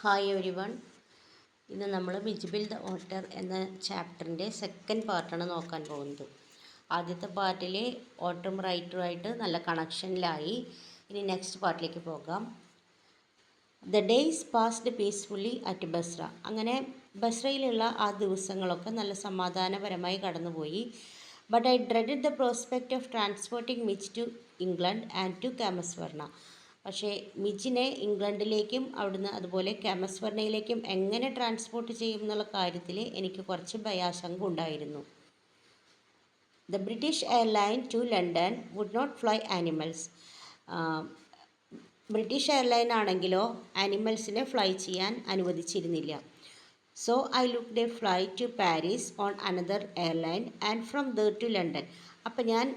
Hi every one ഇന്ന് നമ്മൾ വിജിബിൾ the ഓട്ടർ എന്ന ചാപ്റ്ററിന്റെ സെക്കൻഡ് പാർട്ടാണ് നോക്കാൻ പോകുന്നത്. ആദ്യത്തെ പാർട്ടിൽ ഓട്ടറും റൈറ്ററുമായിട്ട് നല്ല കണക്ഷനിലായി ഇനി നെക്സ്റ്റ് പാർട്ടിലേക്ക് പോകാം. The days passed peacefully at Basra അങ്ങനെ ബസ്രയിലുള്ള ആ ദിവസങ്ങളൊക്കെ നല്ല സമാധാനപരമായി കടന്നുപോയി. But I dreaded the prospect of transporting Mij to England and to കാമസ്വർണ പക്ഷേ മിജിനെ ഇംഗ്ലണ്ടിലേക്കും അവിടുന്ന് അതുപോലെ കാമസ്വർണയിലേക്കും എങ്ങനെ ട്രാൻസ്പോർട്ട് ചെയ്യും എന്നുള്ള കാര്യത്തിൽ എനിക്ക് കുറച്ച് ഭയാശങ്ക ഉണ്ടായിരുന്നു. The British airline to London would not fly animals British airline ആണെങ്കിലോ ആനിമൽസിനെ ഫ്ലൈ ചെയ്യാൻ അനുവദിച്ചിരുന്നില്ല. So I looked fly to Paris on another airline and from there to London അപ്പം ഞാൻ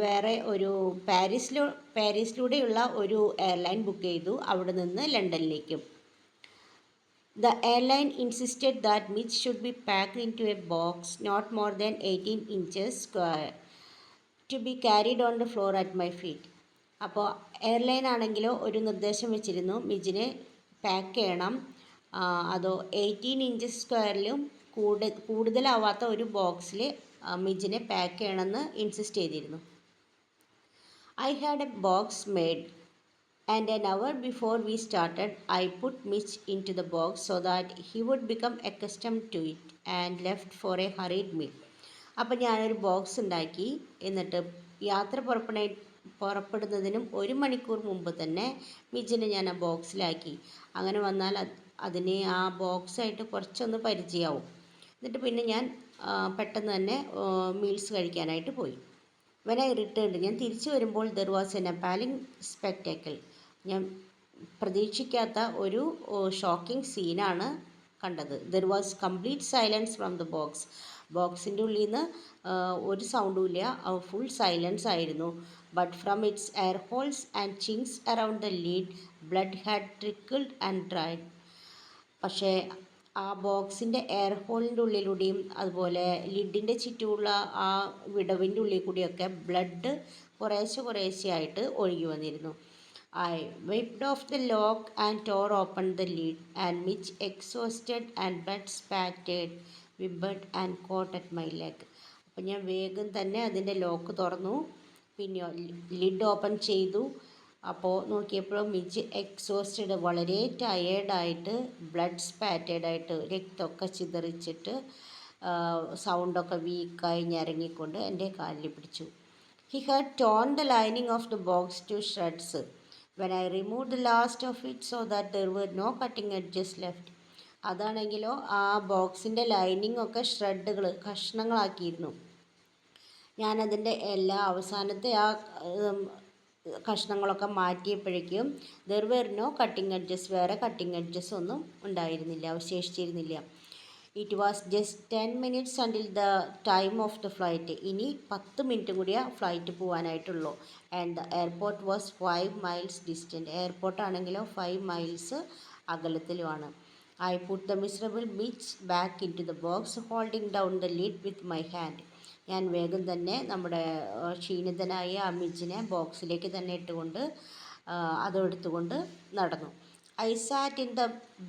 വേറെ ഒരു പാരീസിലൂ പാരീസിലൂടെയുള്ള ഒരു എയർലൈൻ ബുക്ക് ചെയ്തു. അവിടെ നിന്ന് ലണ്ടനിലേക്കും. The airline insisted that Mij should be packed into a box not more than eighteen inches square to be carried on the floor at my feet. അപ്പോൾ airline ആണെങ്കിലോ ഒരു നിർദ്ദേശം വെച്ചിരുന്നു മിജിനെ പാക്ക് ചെയ്യണം. അതോ എയ്റ്റീൻ ഇഞ്ചസ് സ്ക്വയറിലും കൂടുതൽ കൂടുതലാവാത്ത ഒരു ബോക്സിൽ മിജിനെ പാക്ക് ചെയ്യണമെന്ന് ഇൻസിസ്റ്റ് ചെയ്തിരുന്നു. I had a box made and an hour before we started I put Mij into the box so that he would become accustomed to it and left for a hurried meal അപ്പം ഞാനൊരു box ഉണ്ടാക്കി. എന്നിട്ട് യാത്ര പുറപ്പെട പുറപ്പെടുന്നതിനും ഒരു മണിക്കൂർ മുമ്പ് തന്നെ മിജിനെ ഞാൻ ആ ബോക്സിലാക്കി അങ്ങനെ വന്നാൽ അതിനെ ആ ബോക്സായിട്ട് കുറച്ചൊന്ന് പരിചയമാവും എന്നിട്ട് പിന്നെ ഞാൻ പെട്ടെന്ന് തന്നെ മീൽസ് കഴിക്കാനായിട്ട് പോയി. വെൻ ഐ റിട്ടേൺ ഞാൻ തിരിച്ചു വരുമ്പോൾ there was an appalling spectacle ഞാൻ പ്രതീക്ഷിക്കാത്ത ഒരു ഷോക്കിംഗ് സീനാണ് കണ്ടത്. There was complete silence from the box ബോക്സിന്റെ ഉള്ളിൽ നിന്ന് ഒരു സൗണ്ടും ഇല്ല. ഫുൾ സൈലൻസ് ആയിരുന്നു. But from its air holes and chinks around the lid blood had trickled and dried പക്ഷേ ആ ബോക്സിന്റെ എയർ ഹോളിന്റെ ഉള്ളിലൂടെയും അതുപോലെ ലിഡിന്റെ ചുറ്റുമുള്ള ആ വിടവിന്റെ ഉള്ളിൽ കൂടിയൊക്കെ ബ്ലഡ് കുറേശ്ശെ കുറേശ്ശെ ആയിട്ട് ഒഴുകി വന്നിരുന്നു. I whipped off the lock and tore open the lid and Mij exhausted and blood spattered whimpered and clawed at my leg. അപ്പം ഞാൻ വേഗം തന്നെ അതിന്റെ ലോക്ക് തുറന്നു. പിന്നെ ലിഡ് ഓപ്പൺ ചെയ്തു. അപ്പോൾ നോക്കിയപ്പോൾ മിജ് എക്സോസ്റ്റഡ് വളരെ ടയേർഡായിട്ട് ബ്ലഡ് സ്പാറ്റേഡായിട്ട് രക്തമൊക്കെ ചിതറിച്ചിട്ട് സൗണ്ടൊക്കെ വീക്കായി ഞരങ്ങിക്കൊണ്ട് എന്റെ കാലിൽ പിടിച്ചു. He had torn the lining of the box to shreds when I remove the last of it so that there were no cutting edges left അതാണെങ്കിലോ ആ ബോക്സിന്റെ ലൈനിങ് ഒക്കെ ഷ്രെഡുകൾ കഷ്ണങ്ങളാക്കിയിരുന്നു. ഞാനതിന്റെ എല്ലാ അവസാനത്തെ ആ കഷ്ണങ്ങളൊക്കെ മാറ്റിയപ്പോഴേക്കും ദർ നോ കട്ടിങ് എഡ്ജസ് വേറെ കട്ടിങ് എഡ്ജസ് ഒന്നും ഉണ്ടായിരുന്നില്ല അവശേഷിച്ചിരുന്നില്ല. It was just ten minutes until the time of the flight ഇനി പത്ത് മിനിറ്റ് കൂടിയ flight പോകാനായിട്ടുള്ളൂ and the airport was five miles distant airport ആണെങ്കിലോ five miles അകലത്തിലുമാണ്. I put the miserable Mij back into the box holding down the lid with my hand ഞാൻ വേഗം തന്നെ നമ്മുടെ ക്ഷീണിതനായ അമിജിനെ ബോക്സിലേക്ക് തന്നെ ഇട്ടുകൊണ്ട് അതെടുത്തുകൊണ്ട് നടന്നു. I sat in the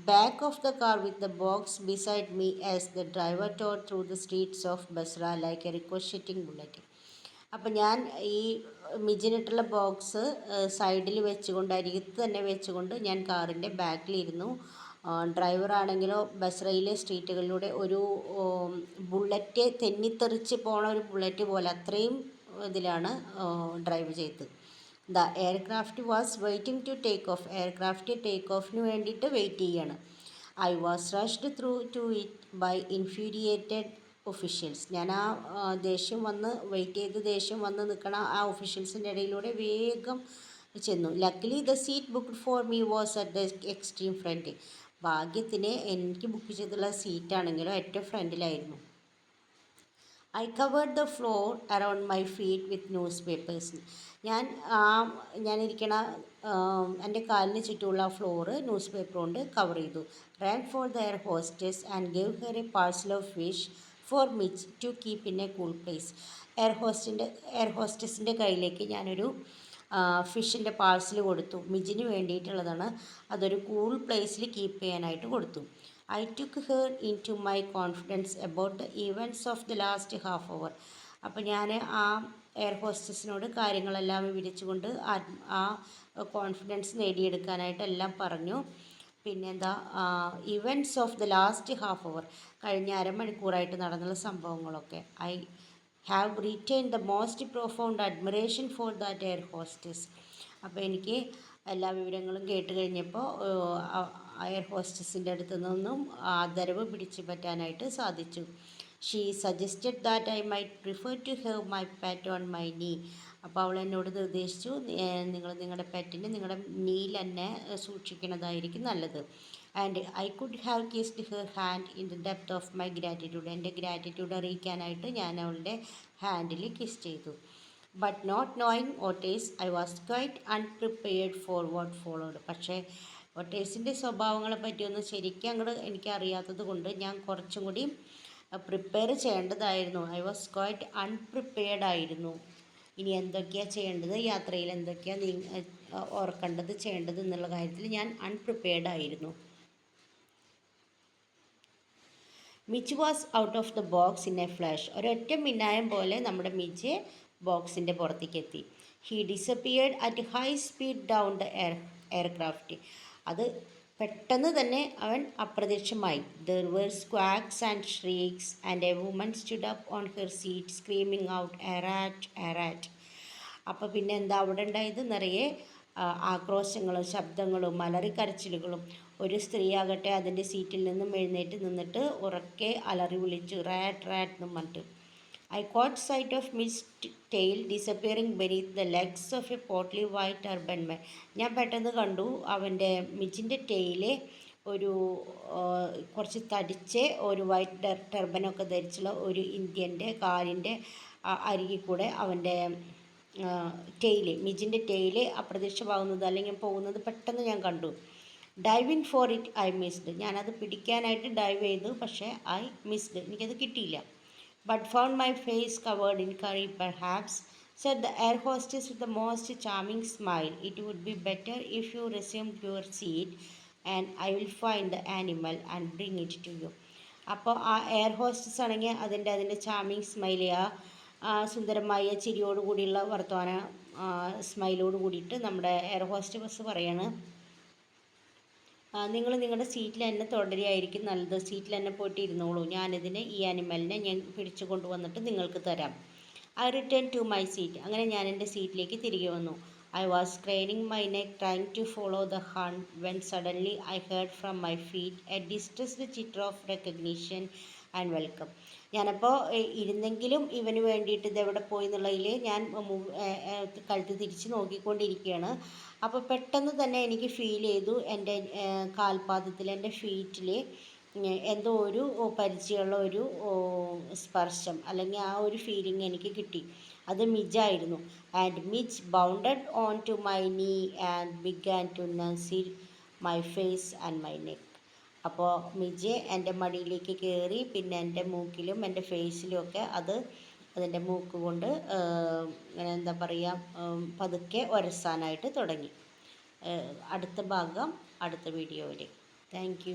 back of the car with the box beside me as the driver tore through the streets of Basra like a requesting bullet അപ്പം ഞാൻ ഈ മിജിനിട്ടുള്ള ബോക്സ് സൈഡിൽ വെച്ചുകൊണ്ട് അരികത്ത് തന്നെ വെച്ചുകൊണ്ട് ഞാൻ കാറിന്റെ ബാക്കിലിരുന്നു. ഡ്രൈവറാണെങ്കിലോ ബസ്രയിലെ സ്ട്രീറ്റുകളിലൂടെ ഒരു ബുള്ളറ്റ് തെന്നിത്തെറിച്ച് പോണ ഒരു ബുള്ളറ്റ് പോലെ അത്രയും ഇതിലാണ് ഡ്രൈവ് ചെയ്തത്. The aircraft was waiting to take off. Aircraft take ഓഫിന് വേണ്ടിയിട്ട് വെയിറ്റ് ചെയ്യാണ്. I was rushed through to it by infuriated officials. ഞാൻ ആ ദേഷ്യം വന്ന് വെയിറ്റ് ചെയ്ത് ദേഷ്യം വന്ന് നിൽക്കണ ആ ഒഫീഷ്യൽസിന്റെ ഇടയിലൂടെ വേഗം ചെന്നു. Luckily the seat booked for me was at the extreme front ഭാഗ്യത്തിന് എനിക്ക് ബുക്ക് ചെയ്തിട്ടുള്ള സീറ്റാണെങ്കിലും ഏറ്റവും ഫ്രണ്ടിലായിരുന്നു. I covered the floor around my feet with newspapers ഞാൻ ആ ഞാനിരിക്കണ എന്റെ കാലിന് ചുറ്റുമുള്ള ഫ്ലോറ് ന്യൂസ് പേപ്പർ കൊണ്ട് കവർ ചെയ്തു. Ran for the air hostess and give her a parcel of fish for Mij to keep in a cool place air ഹോസ്റ്റിന്റെ air ഹോസ്റ്റസിന്റെ കയ്യിലേക്ക് ഞാനൊരു ഫിഷിന്റെ പാഴ്സൽ കൊടുത്തു. മിജിന് വേണ്ടിയിട്ടുള്ളതാണ്. അതൊരു കൂൾ പ്ലേസിൽ കീപ്പ് ചെയ്യാനായിട്ട് കൊടുത്തു. I took her into my confidence about the events of the last half hour അപ്പോൾ ഞാൻ ആ എയർ ഹോസ്റ്റസിനോട് കാര്യങ്ങളെല്ലാം വിവരിച്ചുകൊണ്ട് ആ കോൺഫിഡൻസ് നേടിയെടുക്കാനായിട്ട് എല്ലാം പറഞ്ഞു. പിന്നെന്താ events of the last half hour കഴിഞ്ഞ അരമണിക്കൂറായിട്ട് നടന്നുള്ള സംഭവങ്ങളൊക്കെ. I have retain the most profound admiration for that air hostess അപ്പോൾ എനിക്ക് എല്ലാ വിവരങ്ങളും കേട്ട് കഴിഞ്ഞപ്പോൾ എയർ ഹോസ്റ്റസിന്റെ അടുത്ത് നിന്നും ആദരവ് പിടിച്ചു പറ്റാനായിട്ട് സാധിച്ചു. She suggested that I my prefer to have my pet on my knee അപ്പോൾ അവൾ എന്നോട് നിർദ്ദേശിച്ചു നിങ്ങൾ നിങ്ങളുടെ പാറ്റിന് നിങ്ങളുടെ നീൽ തന്നെ സൂക്ഷിക്കുന്നതായിരിക്കും നല്ലത്. And I could have kissed her hand in the depth of my gratitude എന്റെ ഗ്രാറ്റിറ്റ്യൂഡ് അറിയിക്കാനായിട്ട് ഞാൻ അവളുടെ ഹാൻഡിൽ കിസ് ചെയ്തു. But not knowing otters I was quite unprepared for what followed പക്ഷേ വോട്ടേഴ്സിന്റെ സ്വഭാവങ്ങളെ പറ്റിയൊന്നും ശരിക്കും അങ്ങോട്ട് എനിക്കറിയാത്തത് കൊണ്ട് ഞാൻ കുറച്ചും കൂടി പ്രിപ്പയർ ചെയ്യേണ്ടതായിരുന്നു. ഐ വാസ് ക്വൈറ്റ് അൺപ്രിപ്പയർഡ് ആയിരുന്നു. ഇനി എന്തൊക്കെയാണ് ചെയ്യേണ്ടത്? യാത്രയിൽ എന്തൊക്കെയാണ് നീ ഓർക്കേണ്ടത് ചെയ്യേണ്ടത് എന്നുള്ള കാര്യത്തിൽ ഞാൻ അൺപ്രിപ്പയർഡ് ആയിരുന്നു. Mij was out of the box in a flash. ഒരൊറ്റ മിന്നായം പോലെ നമ്മുടെ മിച്ച് ബോക്സിന്റെ പുറത്തേക്ക് എത്തി. He disappeared at high speed down the air aircraft. അത് പെട്ടെന്ന് തന്നെ അവൻ അപ്രത്യക്ഷമായി. There were squawks and shrieks and a woman stood up on her seat screaming out a rat a rat അപ്പോൾ പിന്നെ എന്താ അവിടെ ഉണ്ടായത്? നിറയെ ആക്രോശങ്ങളും ശബ്ദങ്ങളും മലറിക്കരച്ചിലുകളും ഒരു സ്ത്രീയാകട്ടെ അതിന്റെ സീറ്റിൽ നിന്നും എഴുന്നേറ്റ് നിന്നിട്ട് ഉറക്കെ അലറി വിളിച്ചു റാറ്റ് റാറ്റ് എന്നും പറഞ്ഞിട്ട്. I caught sight of Mij's tail disappearing beneath the legs of a portly white urban man. ഞാൻ പെട്ടെന്ന് കണ്ടു അവന്റെ മിച്ചിന്റെ ടെയിലെ ഒരു കുറച്ച് തടിച്ച് ഒരു വൈറ്റ് ടെർബനൊക്കെ ധരിച്ചുള്ള ഒരു ഇന്ത്യന്റെ കാലിന്റെ അരികിൽ കൂടെ അവന്റെ ടെയിൽ മിജിന്റെ ടെയിൽ അപ്രത്യക്ഷമാകുന്നത് അല്ലെങ്കിൽ പോകുന്നത് പെട്ടെന്ന് ഞാൻ കണ്ടു. Diving for it I missed ഞാനത് പിടിക്കാനായിട്ട് ഡൈവ് ചെയ്തു പക്ഷേ ഐ മിസ്ഡ് എനിക്കത് കിട്ടിയില്ല but found my face covered in curry perhaps, said the air hostess with the most charming smile. It would be better if you resumed your seat and I will find the animal and bring it to you. അപ്പോൾ ആ air hostess ആണെങ്കിൽ അതിന്റെ അതിന്റെ charming smile ആ സുന്ദരമായ ചിരിയോട് കൂടിയുള്ള വർത്തമാന സ്മൈലോട് കൂടിയിട്ട് നമ്മുടെ എയർ ഹോസ്റ്റസ് പറയാണ് നിങ്ങൾ നിങ്ങളുടെ സീറ്റിൽ തന്നെ തുടരുകയായിരിക്കും നല്ലത്. സീറ്റിൽ തന്നെ പോയിട്ട് ഇരുന്നോളൂ. ഞാനിതിനെ ഈ ആനിമലിനെ ഞാൻ പിടിച്ചു കൊണ്ടുവന്നിട്ട് നിങ്ങൾക്ക് തരാം. I return to my seat അങ്ങനെ ഞാൻ എന്റെ സീറ്റിലേക്ക് തിരികെ വന്നു. I was craning my neck trying to follow the hunt when suddenly I heard from my feet a distressed chitter of recognition and welcome ഞാനപ്പോൾ ഇരുന്നെങ്കിലും ഇവന് വേണ്ടിയിട്ട് ഇതെവിടെ പോയി എന്നുള്ളതിൽ ഞാൻ കഴുത്ത് തിരിച്ച് നോക്കിക്കൊണ്ടിരിക്കുകയാണ്. അപ്പോൾ പെട്ടെന്ന് തന്നെ എനിക്ക് ഫീൽ ചെയ്തു എന്റെ കാൽപാദത്തിൽ എന്റെ ഫീറ്റിൽ എന്തോ ഒരു പരിചയമുള്ള ഒരു സ്പർശം അല്ലെങ്കിൽ ആ ഒരു ഫീലിംഗ് എനിക്ക് കിട്ടി. അത് മിജായിരുന്നു. And Mij bounded on to my knee and big and to nuzzle my face and my neck അപ്പോൾ മിജ് എന്റെ മടിയിലേക്ക് കയറി പിന്നെ എന്റെ മൂക്കിലും എന്റെ ഫേസിലും ഒക്കെ അത് അതിന്റെ മൂക്ക് കൊണ്ട് എന്താ പറയുക പതുക്കെ ഉരസാനായിട്ട് തുടങ്ങി. അടുത്ത ഭാഗം അടുത്ത വീഡിയോയിൽ താങ്ക്